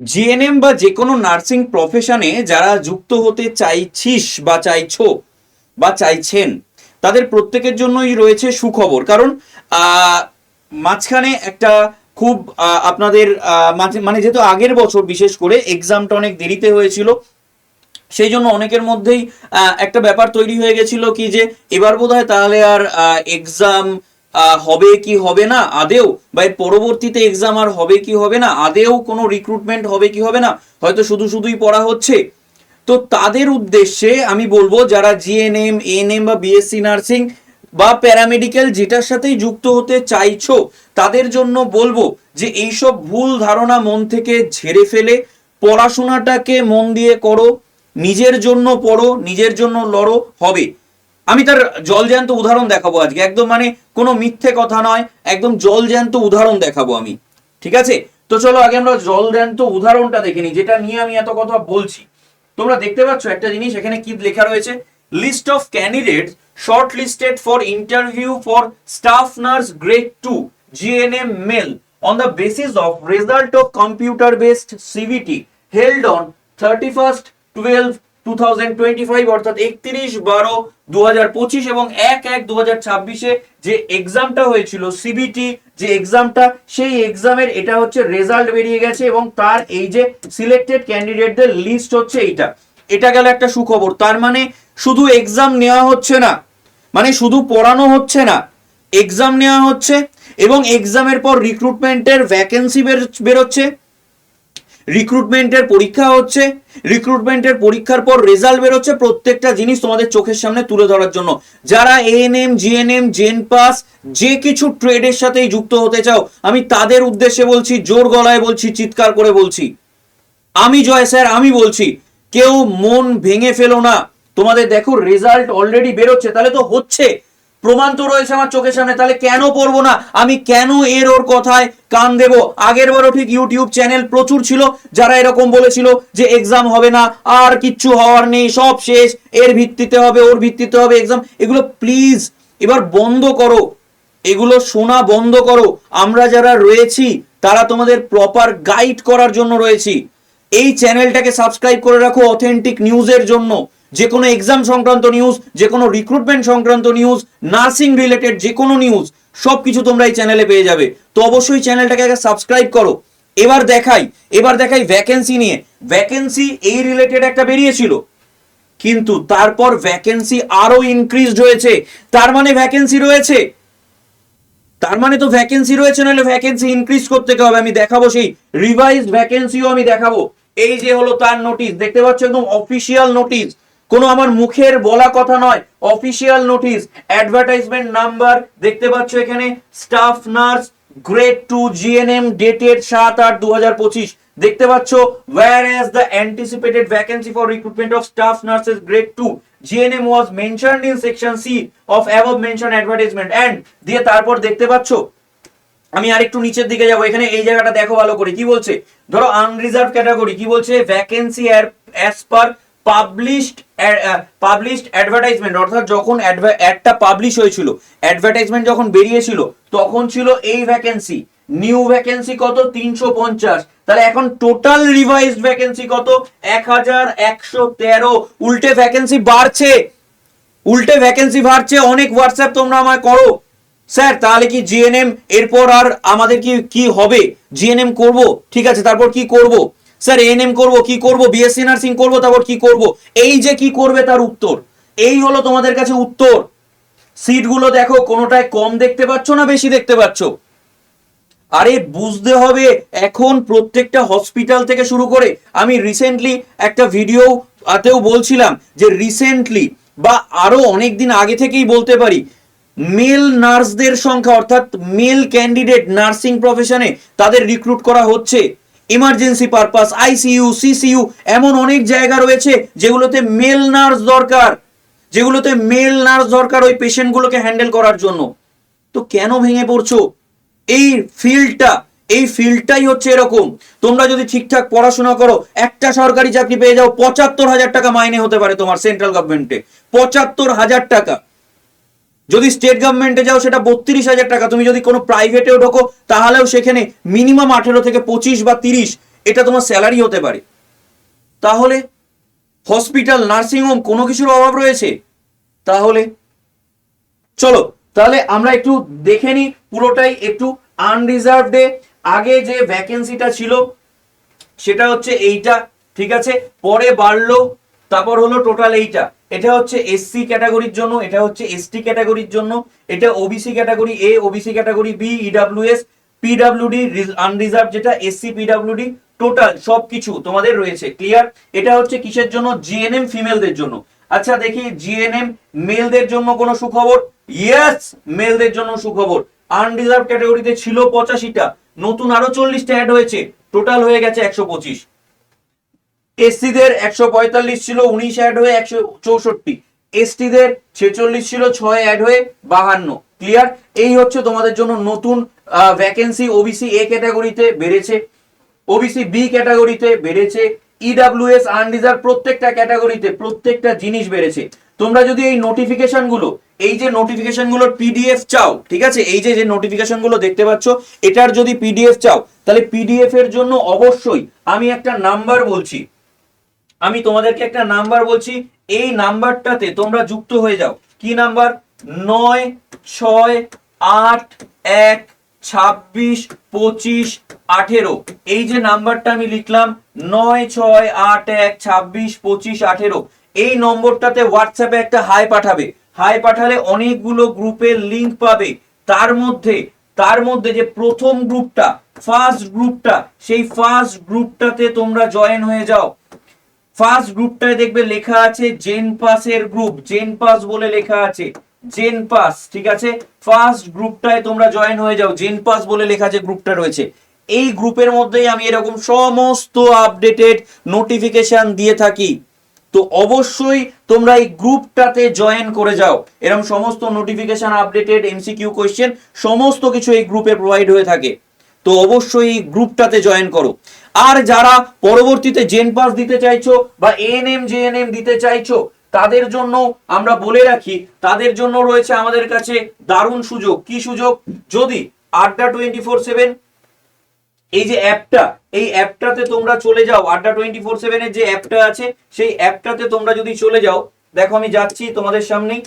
GNM বা যে কোনো নার্সিং প্রফেশনে যারা যুক্ত হতে চাইছিস বা চাইছো বা চাইছেন, তাদের প্রত্যেকের জন্যই রয়েছে সুখবর। কারণ মাঝখানে একটা খুব আপনাদের মানে যেহেতু আগের বছর বিশেষ করে এক্সামটা অনেক দেরিতে হয়েছিল, সেই জন্য অনেকের মধ্যেই একটা ব্যাপার তৈরি হয়ে গেছিল কি যে, এবার বোধহয় তাহলে আর এক্সাম হবে কি হবে না? আদেও বা এর পরবর্তীতে এক্সাম আর হবে কি হবে না? আদেও কোনো রিক্রুটমেন্ট হবে কি হবে না? হয়তো শুধু শুধুই পড়া হচ্ছে। তো তাদের উদ্দেশ্যে আমি বলব, যারা জিএনএম এএনএম বা বিএসসি নার্সিং বা প্যারামেডিক্যাল যেটার সাথেই যুক্ত হতে চাইছো, তাদের জন্য বলব যে এইসব ভুল ধারণা মন থেকে ঝেড়ে ফেলে, পড়াশোনাটাকে মন দিয়ে করো, নিজের জন্য পড়ো, নিজের জন্য লড়ো, হবে। আমি তার জলজ্যান্ত উদাহরণ দেখাবো আজকে। একদম মানে কোনো মিথ্যে কথা নয়, একদম জলজ্যান্ত উদাহরণ দেখাবো আমি। ঠিক আছে? তো চলো আগে আমরা জলজ্যান্ত উদাহরণটা দেখে নিই, যেটা নিয়ে আমি এত কথা বলছি। তোমরা দেখতে পাচ্ছ একটা জিনিস, এখানে কি লেখা রয়েছে? List of candidates short listed for interview for staff nurse grade two GNM male on the basis of result of computer based CVT held on thirty first twelve two thousand twenty five অর্থাৎ একত্রিশ বারো দু হাজার পঁচিশ এবং এক এক দু হাজার ছাব্বিশে যে এক্সামটা হয়েছিল সিবিটি যে এক্সামটা সেই এক্সামের এটা হচ্ছে রেজাল্ট বেরিয়ে গেছে এবং তার এই যে সিলেক্টেড ক্যান্ডিডেটদের লিস্ট হচ্ছে এইটা। এটা গেল একটা সুখবর। তার মানে শুধু এক্সাম নেওয়া হচ্ছে না মানে শুধু পড়ানো হচ্ছে না এক্সাম নেওয়া হচ্ছে এবং এক্সামের পর রিক্রুটমেন্টের ভ্যাকেন্সি বেরোচ্ছে। রিক্রুটমেন্টের পরীক্ষা হচ্ছে। রিক্রুটমেন্টের পরীক্ষার পর রেজাল্ট বেরোচ্ছে প্রত্যেকটা জিনিস তোমাদের চোখের সামনে তুলে ধরার জন্য। যারা এএনএম জিএনএম জেন পাস যে কিছু ট্রেডের সাথেই যুক্ত হতে চাও, আমি তাদের উদ্দেশ্যে বলছি, জোর গলায় বলছি, চিৎকার করে বলছি। আমি জয় স্যার, আমি বলছি, কেউ মন ভেঙে ফেলো না। তোমাদের দেখো রেজাল্ট অলরেডি বেরোচ্ছে, তাহলে তো হচ্ছে। প্রমাণ তো রয়েছে আমার চোখের সামনে, তাহলে কেন পড়ব না? আমি কেন এর ওর কথায় কান দেব? আগের বারও ঠিক ইউটিউব চ্যানেল প্রচুর ছিল, যারা এরকম বলেছিল যে এক্সাম হবে না, আর কিচ্ছু হওয়ার নেই, সব শেষ, এর ভিত্তিতে হবে, ওর ভিত্তিতে হবে এক্সাম এগুলো প্লিজ এবার বন্ধ করো। এগুলো শোনা বন্ধ করো। আমরা যারা রয়েছি, তারা তোমাদের প্রপার গাইড করার জন্য রয়েছি। এই চ্যানেলটাকে সাবস্ক্রাইব করে রাখো অথেন্টিক নিউজের জন্য। যে কোনো এক্সাম সংক্রান্ত নিউজ যে কোনো রিক্রুটমেন্ট সংক্রান্ত নিউজ নার্সিং রিলেটেড যে কোনো নিউজ সব কিছু তোমরা এই চ্যানেলে পেয়ে যাবে। তো অবশ্যই চ্যানেলটাকে আগে সাবস্ক্রাইব করো। এবার দেখাই এবার দেখাই ভ্যাকেন্সি নিয়ে। ভ্যাকেন্সি এই রিলেটেড একটা বেরিয়েছিল। কিন্তু তারপর ভ্যাকেন্সি আরও ইনক্রিজড হয়েছে। তার মানে ভ্যাকেন্সি রয়েছে। তার মানে তো ভ্যাকেন্সি রয়েছে, নাহলে ভ্যাকেন্সি ইনক্রিজ করতে হবে? আমি দেখাবো সেই রিভাইজড ভ্যাকেন্সিও আমি দেখাবো। এই যে হলো তার নোটিশ দেখতে পাচ্ছ একদম অফিসিয়াল নোটিশ কোনো আমার মুখের বলা কথা নয়। অফিসিয়াল নোটিশ অ্যাডভার্টাইজমেন্ট নাম্বার দেখতে পাচ্ছ এখানে staff nurse grade two GNM dated সাত আট দু দেখতে পাচ্ছ whereas the anticipated vacancy for recruitment of staff nurses grade two GNM was mentioned in section C of above mention advertisement and দিয়ে তারপর দেখতে পাচ্ছ, আমি আরেকটু নিচের দিকে যাব। এখানে এই জায়গাটা দেখো ভালো করে। কি বলছে? ধরো আনরিজার্ভ ক্যাটাগরি কি বলছে? Vacancy as per published published advertisement অর্থাৎ যখন অ্যাডটা পাবলিশ হয়েছিল অ্যাডভার্টাইজমেন্ট যখন বেরিয়েছিল, তখন ছিল এই ভ্যাকেন্সি নিউ ভ্যাকেন্সি কত? তিনশো পঞ্চাশ। তাহলে এখন টোটাল রিভাইজড ভ্যাকেন্সি কত? এক হাজার একশো তেরো। উল্টে ভ্যাকেন্সি বাড়ছে। উল্টে ভ্যাকেন্সি বাড়ছে। অনেক হোয়াটসঅ্যাপ তোমরা আমায় করো। স্যার, তাহলে কি জিএনএম এরপর আর আমাদের কি কি হবে? জিএনএম করব? ঠিক আছে, তারপর কি করব? স্যার এএনএম করব, কি করব? বিএসসি নার্সিং করব, তারপর কি করব? এই যে কি করবে তার উত্তর? এই হলো তোমাদের কাছে উত্তর। সিটগুলো দেখো, কোনোটায় কম দেখতে পাচ্ছ না বেশি দেখতে পাচ্ছ? আরে, বুঝতে হবে, এখন প্রত্যেকটা হসপিটাল থেকে শুরু করে, আমি রিসেন্টলি একটা ভিডিও আতেও বলছিলাম যে রিসেন্টলি বা আরও অনেক দিন আগে থেকেই বলতে পারি মেল নার্সদের সংখ্যা, অর্থাৎ মেল ক্যান্ডিডেট নার্সিং প্রফেশনে তাদের রিক্রুট করা হচ্ছে। ইমার্জেন্সি পারপাস আইসিইউ সিসিইউ এমন অনেক জায়গা রয়েছে যেগুলোতে মেল নার্স দরকার, যেগুলোতে মেল নার্স দরকার ওই পেশেন্টগুলোকে হ্যান্ডেল করার জন্য। তো কেন ভেঙে পড়ছো? এই ফিল্ডটা, এই ফিল্ডটাই হচ্ছে এরকম। তোমরা যদি ঠিকঠাক পড়াশোনা করো, একটা সরকারি চাকরি পেয়ে যাও, পঁচাত্তর হাজার টাকা মাইনে হতে পারে তোমার সেন্ট্রাল গভর্নমেন্টে পঁচাত্তর হাজার টাকা। যদি স্টেট গভর্নমেন্টে যাও, সেটা বত্রিশ হাজার টাকা। তুমি যদি কোনো প্রাইভেটেও ঢোকো, তাহলেও সেখানে মিনিমাম আঠেরো থেকে পঁচিশ বা তিরিশ, এটা তোমার স্যালারি হতে পারে। তাহলে হসপিটাল নার্সিংহোম কোনো কিছুর অভাব রয়েছে? তাহলে চলো, তাহলে আমরা একটু দেখে নিই পুরোটাই একটু আনরিজার্ভডে আগে যে ভ্যাকেন্সিটা ছিল, সেটা হচ্ছে এইটা, ঠিক আছে? পরে বাড়লো তারপর হলো টোটাল এইটা। এটা হচ্ছে এসসি ক্যাটাগরির জন্য, এটা হচ্ছে এসটি ক্যাটাগরির জন্য, এটা OBC category A OBC category B EWS PWD unreserved যেটা এসসি পিডাব্লিউডি টোটাল সবকিছু তোমাদের রয়েছে ক্লিয়ার এটা হচ্ছে কিসের জন্য? জিএনএম ফিমেলদের জন্য। আচ্ছা দেখি জিএনএম মেলদের জন্য কোনো সুখবর? ইয়েস মেলদের জন্য সুখবর। আনরিজার্ভ ক্যাটাগরিতে ছিল পঁচাশিটা, নতুন আরও চল্লিশটা অ্যাড হয়েছে টোটাল হয়ে গেছে একশো পঁচিশ। এসসিদের একশো পঁয়তাল্লিশ ছিল, উনিশ অ্যাড হয়ে একশো চৌষট্টি। এসটিদের ছেচল্লিশ ছিল, ছয় অ্যাড হয়ে বাহান্ন। ক্লিয়ার এই হচ্ছে তোমাদের জন্য নতুন ভ্যাকেন্সি ওবিসি এ ক্যাটাগরিতে বেড়েছে। ওবিসি বি ক্যাটাগরিতে বেড়েছে। ইডাব্লিউএস আনরিজার্ভ প্রত্যেকটা ক্যাটাগরিতে প্রত্যেকটা জিনিস বেড়েছে। তোমরা যদি এই নোটিফিকেশনগুলো এই যে নোটিফিকেশনগুলোর পিডিএফ চাও, ঠিক আছে? এই যে যে নোটিফিকেশনগুলো দেখতে পাচ্ছ, এটার যদি পিডিএফ চাও, তাহলে পিডিএফ এর জন্য অবশ্যই আমি একটা নাম্বার বলছি। আমি তোমাদেরকে একটা নাম্বার বলছি, এই নাম্বারটাতে তোমরা যুক্ত হয়ে যাও। কি নাম্বার? নয়, ছয়, আট, এক, ছাব্বিশ, পঁচিশ, আঠেরো। এই যে নাম্বারটা আমি লিখলাম, নয়, ছয়, আট, এক, ছাব্বিশ, পঁচিশ, আঠেরো। এই নম্বরটাতে হোয়াটসঅ্যাপে একটা হাই পাঠাবে। হাই পাঠালে অনেকগুলো গ্রুপের লিংক পাবে। তার মধ্যে তার মধ্যে যে প্রথম গ্রুপটা, ফার্স্ট গ্রুপটা, সেই ফার্স্ট গ্রুপটাতে তোমরা জয়েন হয়ে যাও। ফার্স্ট গ্রুপটায় দেখবে লেখা আছে জেন পাসের গ্রুপ জেন পাস বলে লেখা আছে জেন পাস ঠিক আছে? ফার্স্ট গ্রুপটায় তোমরা জয়েন হয়ে যাও জেন পাস বলে লেখা যে গ্রুপটা রয়েছে। এই গ্রুপের মধ্যেই আমি এরকম সমস্ত আপডেটেড নোটিফিকেশন দিয়ে থাকি। তো অবশ্যই তোমরা এই গ্রুপটাতে জয়েন করে যাও। এরকম সমস্ত নোটিফিকেশন আপডেটেড এমসিকিউ কোয়েশ্চেন সমস্ত কিছু এই গ্রুপে প্রোভাইড হয়ে থাকে। তো অবশ্যই এই গ্রুপটাতে জয়েন করো। আর যারা পরবর্তীতে জেন পাস দিতে চাইছো বা এএনএম, জেএনএম দিতে চাইছো, তাদের জন্য আমরা বলে রাখি, তাদের জন্য রয়েছে আমাদের কাছে দারুণ সুযোগ। কি সুযোগ? যদি আড্ডা টোয়েন্টি ফোর সেভেন, এই যে অ্যাপটা, এই অ্যাপটাতে তোমরা চলে যাও। আড্ডা টোয়েন্টি ফোর সেভেনের যে অ্যাপটা আছে, সেই অ্যাপটাতে তোমরা যদি চলে যাও, দেখো আমি যাচ্ছি তোমাদের সামনেই।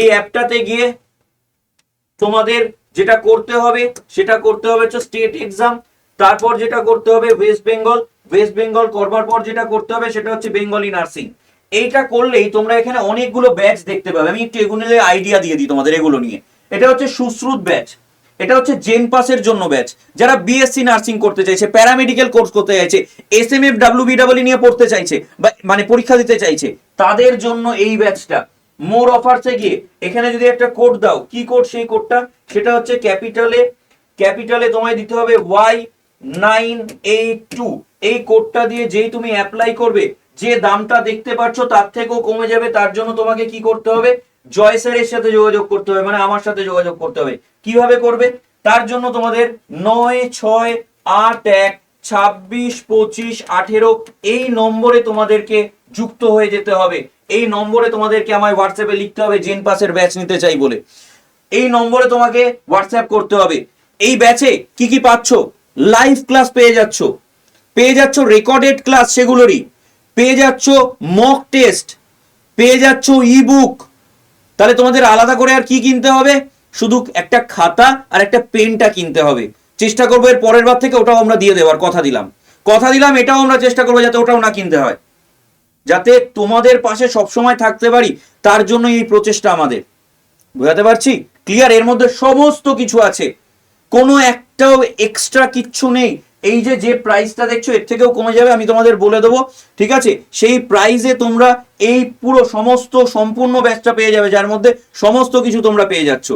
এই অ্যাপটাতে গিয়ে তোমাদের যেটা করতে হবে, সেটা করতে হবে হচ্ছে স্টেট এক্সাম তারপর যেটা করতে হবে ওয়েস্ট বেঙ্গল ওয়েস্ট বেঙ্গল করবার পর যেটা করতে হবে সেটা হচ্ছে বেঙ্গলি নার্সিং এইটা করলেই তোমরা এখানে অনেকগুলো ব্যাচ দেখতে পাবে। আমি একটু এগুলো আইডিয়া দিয়ে দিই তোমাদের এগুলো নিয়ে। এটা হচ্ছে সুশ্রুত ব্যাচ এটা হচ্ছে জেন পাসের জন্য ব্যাচ যারা বিএসসি নার্সিং করতে চাইছে প্যারামেডিক্যাল কোর্স করতে চাইছে এস এম এফ ডাব্লিউ নিয়ে পড়তে চাইছে, বা মানে পরীক্ষা দিতে চাইছে, তাদের জন্য এই ব্যাচটা মোর অফারসে গিয়ে, এখানে যদি একটা কোড দাও, কি কোড সেই কোডটা? সেটা হচ্ছে ক্যাপিটালে ক্যাপিটালে তোমায় দিতে হবে ওয়াই নাইন এইট টু। এই কোডটা দিয়ে যেই তুমি অ্যাপ্লাই করবে, যে দামটা দেখতে পাচ্ছ তার থেকেও কমে যাবে, তার জন্য তোমাকে কি করতে হবে? জয় স্যারের সাথে যোগাযোগ করতে হবে মানে আমার সাথে যোগাযোগ করতে হবে। কীভাবে করবে? তার জন্য তোমাদের নয় ছয় আট এক ছাব্বিশ পঁচিশ আঠেরো এই নম্বরে তোমাদেরকে যুক্ত হয়ে যেতে হবে। এই নম্বরে তোমাদেরকে আমায় হোয়াটসঅ্যাপে লিখতে হবে, জেন পাসের ব্যাচ নিতে চাই বলে। এই নম্বরে তোমাকে হোয়াটসঅ্যাপ করতে হবে। এই ব্যাচে কি কি পাচ্ছ? লাইভ ক্লাস পেয়ে যাচ্ছ। পেয়ে যাচ্ছ রেকর্ডেড ক্লাস সেগুলোরই। পেয়ে যাচ্ছ মক টেস্ট পেয়ে যাচ্ছ ইবুক তাহলে তোমাদের আলাদা করে আর কি কিনতে হবে? শুধু একটা খাতা আর একটা পেনটা কিনতে হবে। চেষ্টা করব এর পরের বার থেকে ওটাও আমরা দিয়ে দেওয়ার কথা দিলাম। কথা দিলাম, এটাও আমরা চেষ্টা করব যাতে ওটাও না কিনতে হয়। যাতে তোমাদের পাশে সবসময় থাকতে পারি, তার জন্য এই প্রচেষ্টা আমাদের। বোঝাতে পারছি? ক্লিয়ার এর মধ্যে সমস্ত কিছু আছে। কোনো একটাও এক্সট্রা কিচ্ছু নেই। এই যে যে প্রাইসটা দেখছ, এর থেকেও কমে যাবে, আমি তোমাদের বলে দেবো। ঠিক আছে? সেই প্রাইজে তোমরা এই পুরো সমস্ত সম্পূর্ণ ব্যাচটা পেয়ে যাবে, যার মধ্যে সমস্ত কিছু তোমরা পেয়ে যাচ্ছ।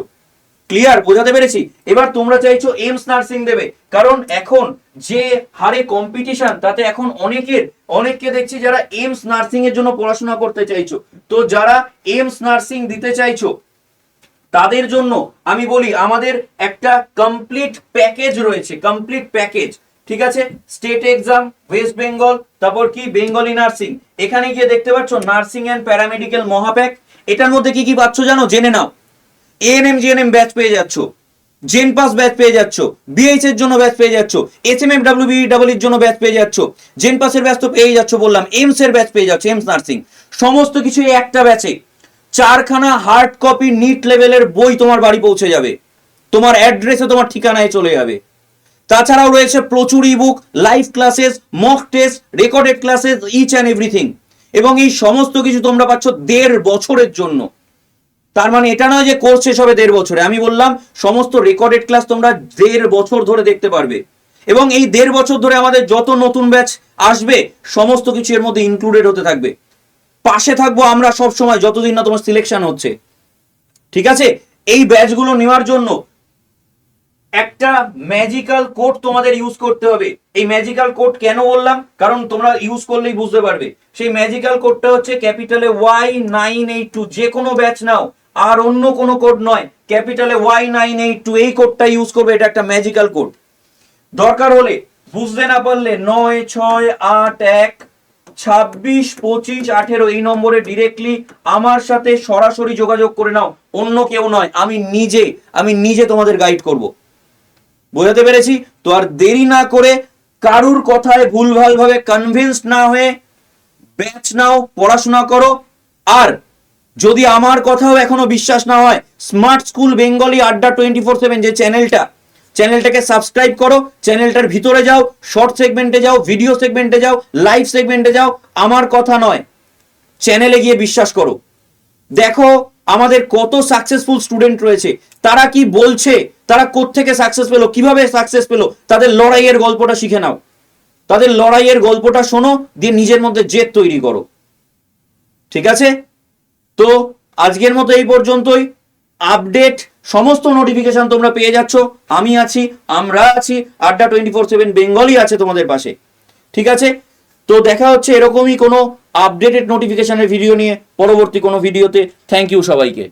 ক্লিয়ার বোঝাতে পেরেছি? এবার তোমরা চাইছো এমস নার্সিং দেবে। কারণ এখন যে হারে কম্পিটিশন তাতে এখন অনেকের, অনেককে দেখছি যারা এমস নার্সিং এর জন্য পড়াশোনা করতে চাইছো। তো যারা এমস নার্সিং দিতে চাইছো, তাদের জন্য আমি বলি, আমাদের একটা কমপ্লিট প্যাকেজ রয়েছে কমপ্লিট প্যাকেজ ঠিক আছে? স্টেট এক্সাম ওয়েস্ট বেঙ্গল তারপর কি? বেঙ্গলি নার্সিং এখানে গিয়ে দেখতে পাচ্ছ নার্সিং অ্যান্ড প্যারামেডিক্যাল মহাপ্যাক। এটার মধ্যে কি কি পাচ্ছ জানো? জেনে নাও। এএনএম জিএনএম ব্যাচ পেয়ে যাচ্ছ। জেন পাস ব্যাচ পেয়ে যাচ্ছ। বিএইচ এর জন্য ব্যাচ পেয়ে যাচ্ছ। S M F W B ডাব্লিউর জন্য ব্যাচ পেয়ে যাচ্ছ। জেন পাসের ব্যাচ তো পেয়ে যাচ্ছ বললাম। এমস এর ব্যাচ পেয়ে যাচ্ছ এমস নার্সিং সমস্ত কিছু একটা ব্যাচে চারখানা হার্ড কপি নিট লেভেলের বই তোমার বাড়ি পৌঁছে যাবে। তোমার অ্যাড্রেসে তোমার ঠিকানায় চলে যাবে। তাছাড়াও রয়েছে প্রচুর ebook live classes mock test recorded classes each and everything এবং এই সমস্ত কিছু তোমরা পাচ্ছ দেড় বছরের জন্য। তার মানে এটা নয় যে কোর্স শেষ হবে দেড় বছরে। আমি বললাম, সমস্ত রেকর্ডেড ক্লাস তোমরা দেড় বছর ধরে দেখতে পারবে। এবং এই দেড় বছর ধরে আমাদের যত নতুন ব্যাচ আসবে, সমস্ত কিছু এর মধ্যে ইনক্লুডেড হতে থাকবে। পাশে থাকব আমরা সব সময়, যতদিন না তোমার সিলেকশন হচ্ছে। ঠিক আছে? এই ব্যাচগুলো নেওয়ার জন্য একটা ম্যাজিক্যাল কোড তোমাদের ইউজ করতে হবে। এই ম্যাজিক্যাল কোড কেন বললাম? কারণ তোমরা ইউজ করলেই বুঝতে পারবে। সেই ম্যাজিক্যাল কোডটা হচ্ছে ক্যাপিটালে ওয়াই নাইন এইট টু যে কোনো ব্যাচ নাও। আর অন্য কোনো কোড নয়। ক্যাপিটালে ওয়াই নাইন এইট টু এই কোডটা ইউজ করবে, এটা একটা ম্যাজিক্যাল কোড দরকার হলে বুঝতে না পারলে নয়, ছয়, আট, এক, ছাব্বিশ, পঁচিশ, আঠেরো, এই নম্বরে ডিরেক্টলি আমার সাথে সরাসরি যোগাযোগ করে নাও। অন্য কেউ নয়, আমি নিজে আমি নিজে তোমাদের গাইড করব। বোঝাতে পেরেছি? তো আর দেরি না করে কারুর কথায় ভুলভাল ভাবে কনভিন্স না হয়ে ব্যাচ নাও, পড়াশোনা করো। আর যদি আমার কথাও এখনও বিশ্বাস না হয় smart school Bengali Adda twenty four seven যে চ্যানেলটা চ্যানেলটাকে সাবস্ক্রাইব করো চ্যানেলটার ভিতরে যাও শর্ট সেগমেন্টে যাও ভিডিও সেগমেন্টে যাও লাইভ সেগমেন্টে যাও, আমার কথা নয়। চ্যানেলে গিয়ে বিশ্বাস করো। দেখো, আমাদের কত সাকসেসফুল স্টুডেন্ট রয়েছে। তারা কি বলছে? তারা কোত্থেকে সাকসেস পেল? কীভাবে সাকসেস পেল? তাদের লড়াইয়ের গল্পটা শিখে নাও। তাদের লড়াইয়ের গল্পটা শোনো, দিয়ে নিজের মধ্যে জেদ তৈরি করো। ঠিক আছে? তো আজকের মতো এই পর্যন্তই। আপডেট, সমস্ত নোটিফিকেশন তোমরা পেয়ে যাচ্ছ। আমি আছি, আমরা আছি, আড্ডা টোয়েন্টি ফোর সেভেন বেঙ্গলই আছে তোমাদের পাশে। ঠিক আছে? তো দেখা হচ্ছে এরকমই কোনো আপডেটেড নোটিফিকেশনের ভিডিও নিয়ে, পরবর্তী কোনো ভিডিওতে থ্যাংক ইউ সবাইকে।